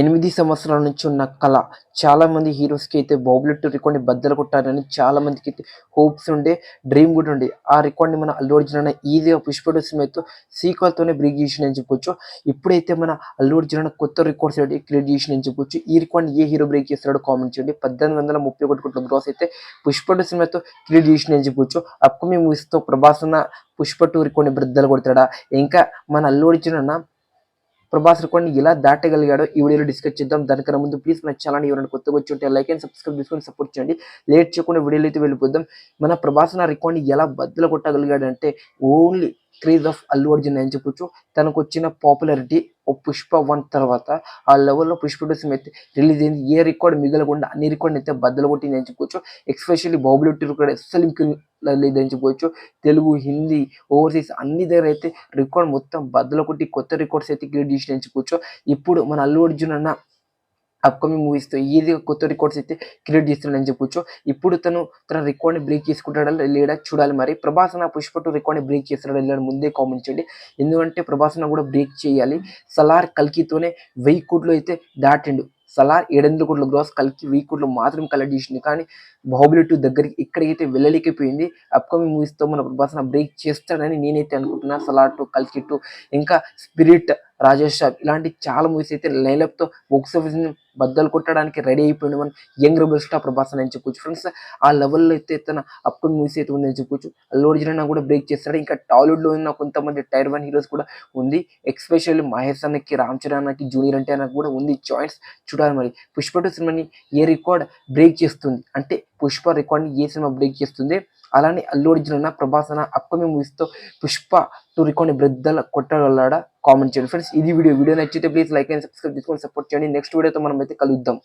ఎనిమిది సంవత్సరాల నుంచి ఉన్న కళ. చాలామంది హీరోస్కి అయితే బాబులెట్ రికార్డ్ని బద్దలు కొట్టారని చాలా మందికి అయితే హోప్స్ ఉండే డ్రీమ్ కూడా ఉండే. ఆ రికార్డ్ని మన అల్లు అర్జున్ అన్న ఈజీగా పుష్పడు సినిమాతో సీక్వల్తోనే బ్రేక్ చేసిన అని చెప్పొచ్చు. ఇప్పుడైతే మన అల్లు అర్జున్ అన్న కొత్త రికార్డ్స్ అయితే క్రియేట్ చేసిన అని చెప్పొచ్చు. ఈ రికార్డ్ని ఏ హీరో బ్రేక్ చేస్తాడో కామెంట్ చేయండి. పద్దెనిమిది వందల ముప్పై ఒకటి కోట్ల గ్రాస్ అయితే పుష్పడు సినిమాతో క్రియేట్ చేసిన అని చెప్పొచ్చు. అప్కమింగ్ మూవీస్తో ప్రభాస్ అన్న పుష్ప టూ రికార్డ్ని బద్దలు కొడతాడా? ఇంకా మన అల్లు అర్జున్ అన్న ప్రభాస్ రికార్డ్ని ఎలా దాటగలిగాడో ఈ వీడియోలో డిస్కస్ చేద్దాం. దానికన్నా ముందు ప్లీజ్ మన ఛానల్ ఎవరైనా కొత్తగా వచ్చి ఉంటే లైక్ అండ్ సబ్స్క్రైబ్ చేసుకొని సపోర్ట్ చేయండి. లేట్ చేయకుండా వీడియోలో అయితే వెళ్ళిపోద్దాం మన ప్రభాస్ నా రికార్డ్ని ఎలా బద్దలు కొట్టగలిగాడు అంటే only craze of Allu Arjun అని చెప్పొచ్చు. తనకు వచ్చిన పాపులారిటీ ఓ పుష్ప వన్ తర్వాత ఆ లెవెల్లో పుష్ప టూ సినిమా అయితే రిలీజ్ అయింది. ఏ రికార్డ్ మిగలకుండా అన్ని రికార్డ్ అయితే బద్దలు కొట్టింది అని చెప్పొచ్చు. ఎక్స్పెషల్లీ బాబులు టీ రికార్డ్ అస్సలు లేదని చెప్పొచ్చు తెలుగు హిందీ ఓవర్సీస్ అన్ని దగ్గర అయితే రికార్డ్ మొత్తం బద్దలు కొట్టి కొత్త రికార్డ్స్ అయితే క్రియేట్ చేసిన అని ఇప్పుడు మన అల్లు అర్జున్ అన్న అప్కమింగ్ మూవీస్తో ఈజీగా కొత్త రికార్డ్స్ అయితే క్రియేట్ చేస్తున్నాడని చెప్పొచ్చు ఇప్పుడు తను తన రికార్డ్ని బ్రేక్ చేసుకుంటాడా లేడా చూడాలి మరి. ప్రభాసన నా పుష్ప టూ రికార్డ్ని బ్రేక్ చేస్తున్నాడా లేదా ముందే కామెంట్ చేయండి. ఎందుకంటే ప్రభాసన కూడా బ్రేక్ చేయాలి. సలార్ కల్కితోనే వెయ్యి కోట్లు అయితే దాటిండు. సలా ఏడెనిమిది కోట్ల గ్రాస్ కలిసి వెయ్యి కోట్లు మాత్రం కలెక్ట్ చేసింది. కానీ బాహుబలి టూ దగ్గరికి ఎక్కడికైతే వెళ్ళలేకపోయింది అప్కమింగ్ మూవీస్తో మన ప్రభాస్ బ్రేక్ చేస్తాడని నేనైతే అనుకుంటున్నా. సలా టూ కల్కి టూ ఇంకా స్పిరిట్ రాజేష్ ఇలాంటి చాలా మూవీస్ అయితే లైన్అప్తో బాక్స్ ఆఫీస్ బద్దలు కొట్టడానికి రెడీ అయిపోయింది మనం యంగ్ రెబల్ స్టార్ ప్రభాస్ అని చెప్పుకోవచ్చు ఫ్రెండ్స్ ఆ లెవెల్లో అయితే తన అప్కమింగ్ మూవీస్ అయితే ఉందని చెప్పుకోవచ్చు అల్లు అర్జున్ కూడా బ్రేక్ చేస్తాడు. ఇంకా టాలీవుడ్లో ఉన్న కొంతమంది టైర్ వన్ హీరోస్ కూడా ఉంది. ఎక్స్పెషల్లీ మహేష్ అన్నకి రామ్ చరణ్ అన్నకి జూనియర్ అంటే నాకు కూడా ఉంది. చాయిస్ చూడాలి మరి. పుష్ప సినిమాని ఏ రికార్డ్ బ్రేక్ చేస్తుంది? అంటే పుష్ప రికార్డ్ని ఏ సినిమా బ్రేక్ చేస్తుంది? అలానే అల్లు అర్జున్ ఉన్న ప్రభాస్ అన్న అప్కమింగ్ మూవీస్తో పుష్ప టూ రికార్డ్ని బ్రద్దల కొట్టగలడా కామెంట్ చేయండి. ఫ్రెండ్స్ ఇది వీడియో. వీడియో నచ్చితే ప్లీజ్ లైక్ అండ్ సబ్స్క్రైబ్ చేసుకొని సపోర్ట్ చేయండి. నెక్స్ట్ వీడియోతో మనం అయితే కలుద్దాం.